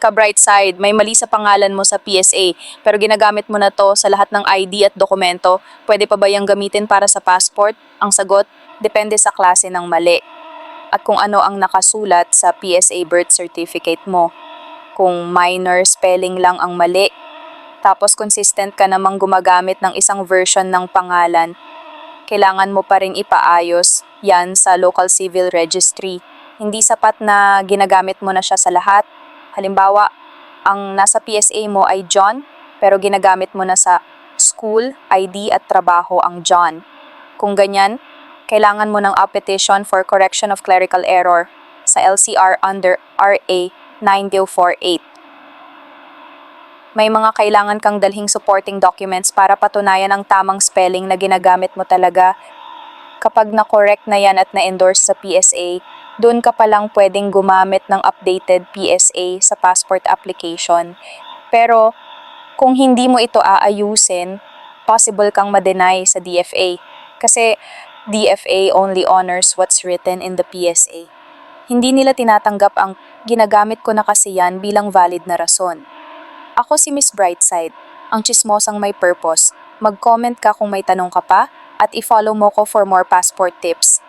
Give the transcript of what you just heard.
ka bright side, may mali sa pangalan mo sa PSA, pero ginagamit mo na to sa lahat ng ID at dokumento. Pwede pa ba yung gamitin para sa passport? Ang sagot, depende sa klase ng mali. At kung ano ang nakasulat sa PSA birth certificate mo. Kung minor spelling lang ang mali, tapos consistent ka namang gumagamit ng isang version ng pangalan, kailangan mo pa rin ipaayos yan sa local civil registry. Hindi sapat na ginagamit mo na siya sa lahat. Halimbawa, ang nasa PSA mo ay John, pero ginagamit mo na sa school, ID at trabaho ang John. Kung ganyan, kailangan mo ng a petition for correction of clerical error sa LCR under RA 9048 may mga kailangan kang dalhing supporting documents para patunayan ang tamang spelling na ginagamit mo talaga. Kapag na-correct na yan at na-endorse sa PSA, doon ka palang pwedeng gumamit ng updated PSA sa passport application. Pero kung hindi mo ito aayusin, possible kang ma-deny sa DFA. Kasi DFA only honors what's written in the PSA. Hindi nila tinatanggap ang ginagamit ko na kasi yan bilang valid na rason. Ako si Miss Brightside, ang chismosang may purpose. Mag-comment ka kung may tanong ka pa at i-follow mo ko for more passport tips.